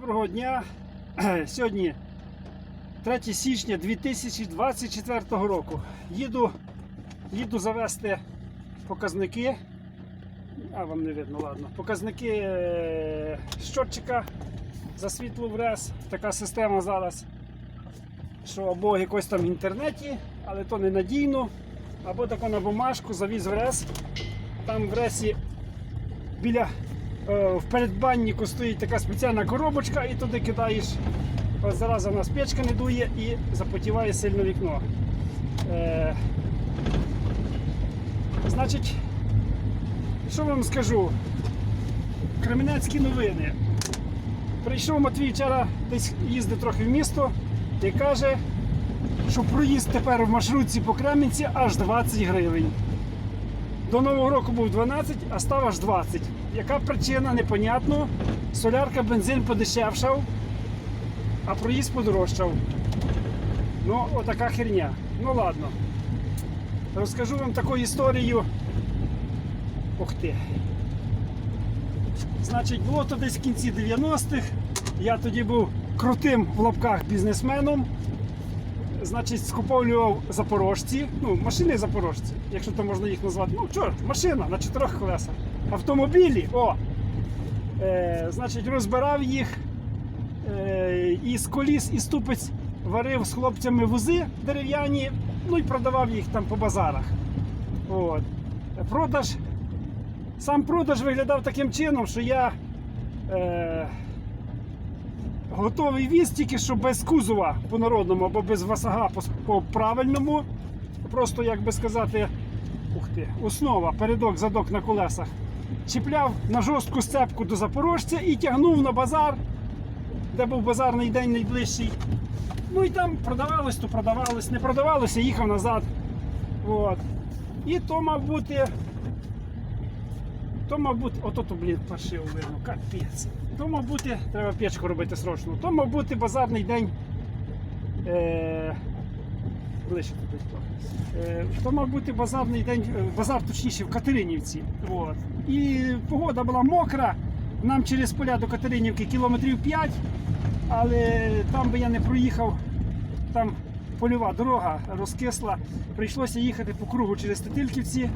Доброго дня. Сьогодні 3 січня 2024 року. Їду, їду завести показники. А вам не видно, ладно. Показники е, щотчика за світло в РЕС. Така система зараз. Що або якось там в інтернеті, але то не надійно. Або тако на бумажку завіз в РЕС. Там в РЕСі біля е, в передбаннику стоїть така спеціальна коробочка, і туди кидаєш. Зараз у нас печка не дує і запотіває сильно вікно. Е, значить, що вам скажу? Кременецькі новини. Прийшов Матвій вчора десь їздив трохи в місто і каже, що проїзд тепер в маршрутці по Кременці аж 20 гривень. До Нового року був 12, а став аж 20. Яка причина, непонятно. Солярка, бензин подешевшав, а проїзд подорожчав. Ну, отака херня. Ну ладно. Розкажу вам таку історію. Ух ти. Значить, було то десь в кінці 90-х. Я тоді був крутим в лапках бізнесменом. Значить, скуповлював запорожці, ну, машини запорожці, якщо то можна їх назвати. Ну, чорт, машина на чотирьох колесах. Автомобілі, о! Е, значить, розбирав їх е, і з коліс, і ступиць варив з хлопцями вузи дерев'яні, ну і продавав їх там по базарах. От. Продаж. Сам продаж виглядав таким чином, що я. Е, Готовий віз тільки що без кузова по народному або без васага по, по правильному. Просто, як би сказати, ух ти, основа, передок, задок на колесах. Чіпляв на жорстку сцепку до запорожця і тягнув на базар, де був базарний день найближчий. Ну і там продавалось, то продавалось, не продавалося, їхав назад. От. І то мав бути. То, мав бути, ото то, блін, паршиво видно, капець. То, мав бути, треба печку робити срочно. То, мав бути базарний день. Е, ближче туди. Е, то, мав бути базарний день, е, базар точніше в Катеринівці. От. І погода була мокра. Нам через поля до Катеринівки кілометрів 5, але там би я не проїхав. Там польова дорога розкисла. Прийшлося їхати по кругу через Тетильківці.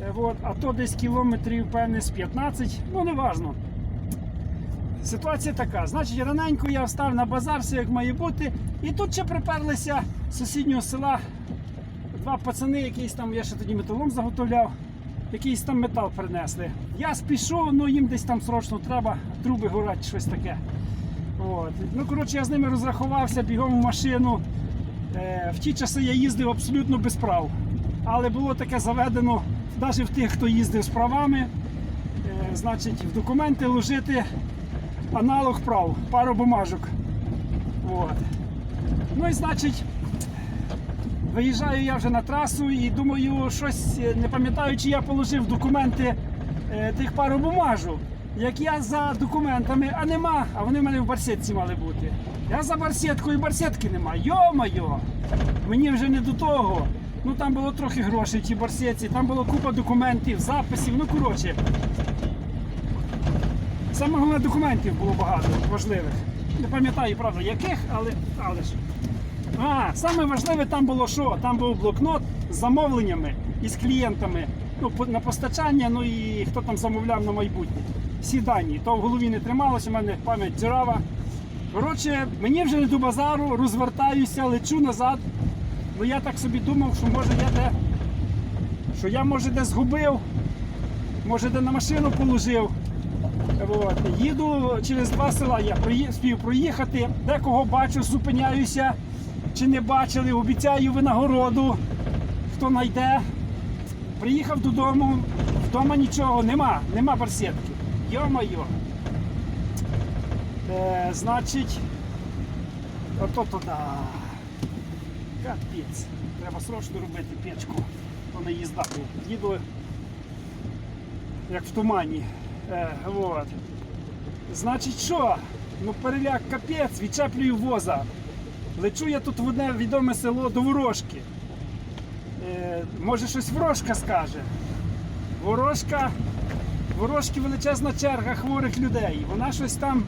Е, От, а то десь кілометрів, певне, з 15, ну не важно. Ситуація така. Значить, раненько я встав на базар, все як має бути. І тут ще приперлися з сусіднього села два пацани, якийсь там, я ще тоді металом заготовляв, якийсь там метал принесли. Я спішов, ну їм десь там срочно треба, труби горять, щось таке. От. Ну, коротше, я з ними розрахувався, бігом в машину. Е, в ті часи я їздив абсолютно без прав. Але було таке заведено навіть в тих, хто їздив з правами. Е, значить, в документи ложити аналог прав, пару бумажок. От. Ну і значить, виїжджаю я вже на трасу і думаю, щось е, не пам'ятаю, чи я положив документи е, тих пару бумажок. Як я за документами, а нема, а вони в мене в барсетці мали бути. Я за барсеткою, барсетки нема. Йо-майо! Мені вже не до того. Ну там було трохи грошей в тій барсетці, там було купа документів, записів, ну коротше. Саме головне документів було багато важливих. Не пам'ятаю, правда, яких, але, але ж. А, саме важливе там було що? Там був блокнот з замовленнями і з клієнтами ну, на постачання, ну і хто там замовляв на майбутнє. Всі дані. То в голові не трималося, у мене пам'ять дзирава. Коротше, мені вже не до базару, розвертаюся, лечу назад. Ну я так собі думав, що може я де. Що я може де згубив, може де на машину положив. От. Їду через два села, я спів проїхати, декого бачу, зупиняюся, чи не бачили, обіцяю винагороду, хто знайде. Приїхав додому, вдома нічого, нема, нема барсетки. Йо-майо. Е, значить, ото то да. Капець. Треба срочно робити печку, то не їздати. Їду як в тумані. Е, вот. Значить що? Ну переляк капець, відчеплюю воза. Лечу я тут в одне відоме село до Ворожки. Е, може щось ворожка скаже. Ворожка, ворожки величезна черга хворих людей. Вона щось там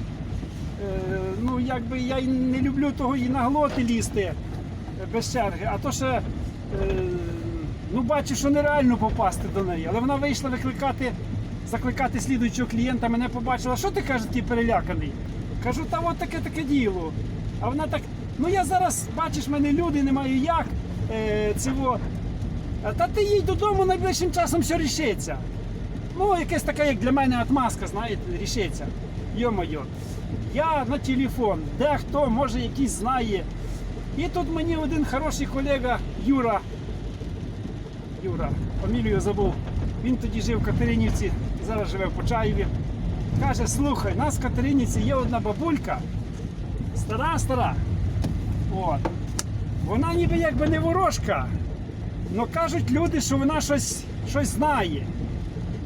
ну, якби я й не люблю того і на глоти лізти е, без черги. А то ще е, ну, бачу, що нереально попасти до неї. Але вона вийшла викликати, закликати слідуючого клієнта, мене побачила, що ти каже, такий переляканий. Кажу, та от таке таке діло. А вона так, ну я зараз, бачиш, мене люди, не маю як. Е, цього. Та ти їдь додому найближчим часом все рішиться. Ну, якась така, як для мене отмазка, знаєте, рішиться. Йо-моє. Я на телефон, дехто, може, якийсь знає. І тут мені один хороший колега Юра. Юра, фамілію забув. Він тоді жив в Катеринівці, зараз живе в Почаєві. Каже, слухай, у нас в Катеринівці є одна бабулька. Стара, стара. От. Вона ніби якби не ворожка. Ну кажуть люди, що вона щось, щось знає.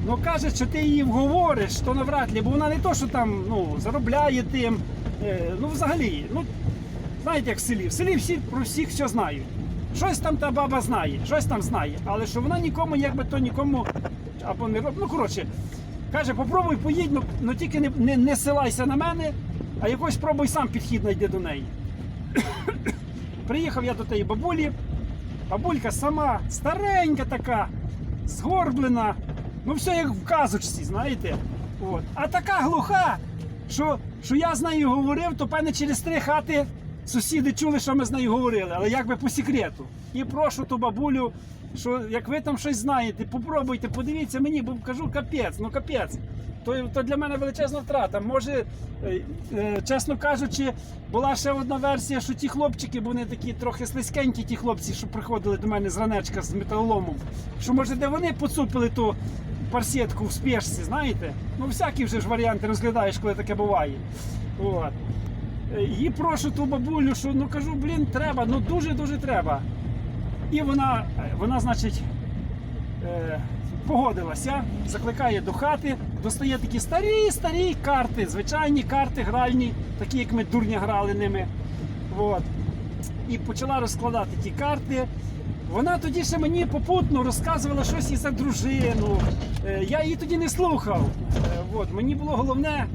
Ну каже, що ти її вговориш, то навряд ли, бо вона не то, що там ну, заробляє тим. Е, ну, взагалі, ну, знаєте, як в селі. В селі всі про всіх все знають. Щось там та баба знає, щось там знає. Але що вона нікому, якби то нікому або не робить. Ну, коротше, каже, попробуй поїдь, ну, ну тільки не, не, не силайся на мене, а якось пробуй сам підхід знайди до неї. Приїхав я до тієї бабулі. Бабулька сама старенька така, згорблена. Ну, все як в казочці, знаєте. От. А така глуха, що, що я з нею говорив, то певне через три хати сусіди чули, що ми з нею говорили, але якби по секрету. І прошу ту бабулю, що як ви там щось знаєте, попробуйте, подивіться мені, бо кажу капець, ну капець. То, то для мене величезна втрата. Може, е, е, чесно кажучи, була ще одна версія, що ті хлопчики, бо вони такі трохи слизькенькі, ті хлопці, що приходили до мене з ранечка з металоломом. Що може, де вони поцупили ту парсетку в спешці, знаєте? Ну, всякі вже ж варіанти розглядаєш, коли таке буває. От. І прошу ту бабулю, що ну кажу, блін, треба, ну дуже-дуже треба. І вона, е, вона, значить, е, погодилася, закликає до хати, достає такі старі старі карти, звичайні карти гральні, такі як ми дурня грали ними. От. І почала розкладати ті карти. Вона тоді ще мені попутно розказувала щось і за дружину. Е, Я її тоді не слухав. От. Мені було головне.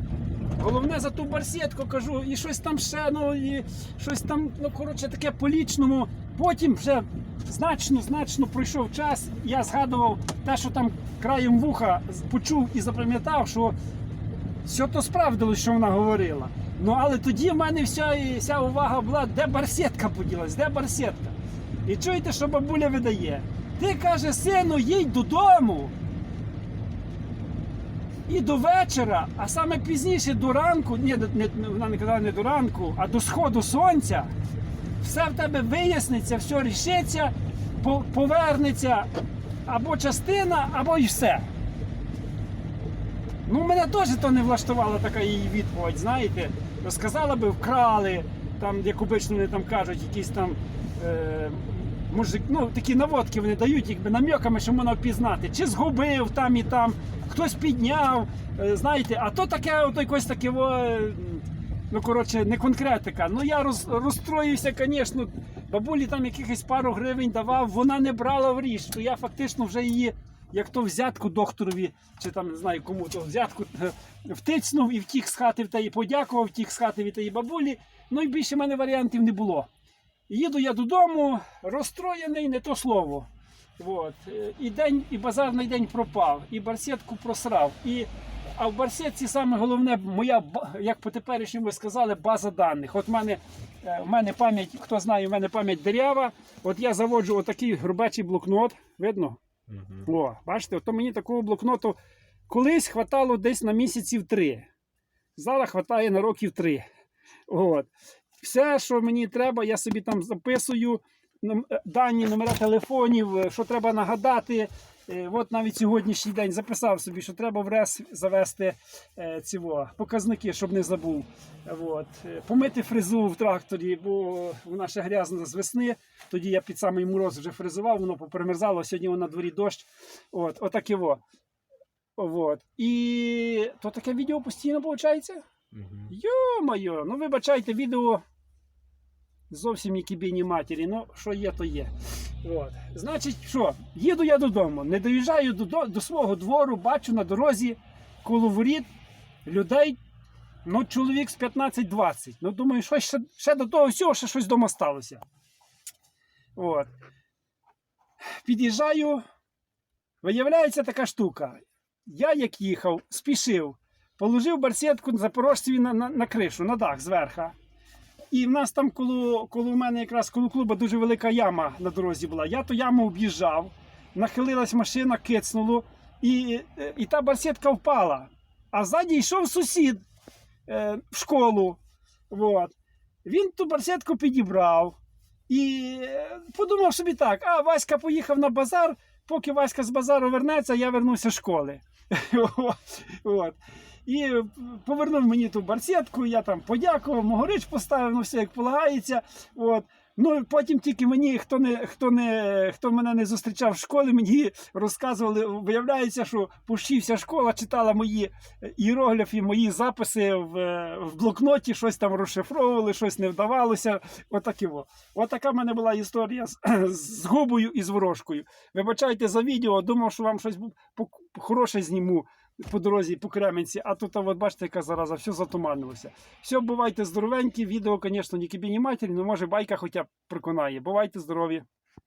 Головне за ту барсетку кажу, і щось там ще, ну і щось там, ну коротше, таке по лічному. Потім вже значно, значно пройшов час. Я згадував те, що там краєм вуха почув і запам'ятав, що все то справдилось, що вона говорила. Ну але тоді в мене вся, вся увага була, де барсетка поділась, де барсетка. І чуєте, що бабуля видає? Ти каже, сину, їдь додому. І до вечора, а саме пізніше до ранку, ні, не, не- вона не казала не до ранку, а до сходу сонця, все в тебе виясниться, все рішиться, повернеться або частина, або і все. Ну, мене теж то не влаштувала така її відповідь, знаєте. Сказала би, вкрали, там, як обично вони там кажуть, якісь там. Е, мужик, ну, такі наводки вони дають, якби намеками, що можна впізнати. Чи згубив там і там, хтось підняв, е, знаєте, а то таке, ото якось таке, ну коротше, не конкретика. Ну я роз, розстроївся, звісно. Бабулі там якихось пару гривень давав, вона не брала в річ, то я фактично вже її. Як то взятку докторові, чи там не знаю кому то взятку е, втицнув і втік з хати в тієї подякував, втік з хати від тієї бабулі. Ну і більше в мене варіантів не було. Їду я додому, розстроєний, не то слово. От. Е, І день, і базарний день пропав, і барсетку просрав. І, а в барсетці саме головне, моя, як по теперішньому сказали, база даних. От в мене, е, в мене пам'ять, хто знає, в мене пам'ять дерява. От я заводжу отакий грубечий блокнот. Видно? О, бачите, то мені такого блокноту колись хватало десь на місяців три. Зараз хватає на років три. От. Все, що мені треба, я собі там записую е, дані, номера телефонів, е, що треба нагадати. Е, От навіть сьогоднішній день записав собі, що треба в РЕС завести ці показники, щоб не забув. От. Помити фрезу в тракторі, бо вона ще грязна з весни. Тоді я під самий мороз вже фрезував, воно попримерзало, сьогодні воно на дворі дощ. От, отаке во. От. І то таке відео постійно виходить? Йо-моє, ну вибачайте, відео зовсім які бійні матері, ну що є, то є. От. Значить, що, їду я додому, не доїжджаю до, до, свого двору, бачу на дорозі коло воріт людей Ну, чоловік з 15-20. Ну, думаю, що ще, ще до того всього ще щось вдома сталося. От. Під'їжджаю. Виявляється така штука. Я як їхав, спішив, положив барсетку запорожцеві на, на, на кришу, на дах зверху. І в нас там коло, коло мене якраз коло клуба дуже велика яма на дорозі була. Я ту яму об'їжджав, нахилилась машина, кицнуло, і, і та барсетка впала. А ззаді йшов сусід е, в школу. От. Він ту барсетку підібрав і е, подумав собі так: а Васька поїхав на базар, поки Васька з базару вернеться, я вернуся з школи. От. І повернув мені ту барсетку, я там подякував, могорич поставив, ну все як полагається. От. Ну, потім тільки мені, хто не, хто не, хто мене не зустрічав в школі, мені розказували, виявляється, що Пущівся школа читала мої е, іерогліфи, мої записи в, е, в блокноті, щось там розшифровували, щось не вдавалося. Отакі во. Отака в мене була історія з, з губою і з ворожкою. Вибачайте за відео, думав, що вам щось хороше зніму по дорозі по Кременці, а тут, от бачите, яка зараза, все затуманилося. Все, бувайте здоровенькі, відео, звісно, не кібіні матері, але може байка хоча б проконає. Бувайте здорові.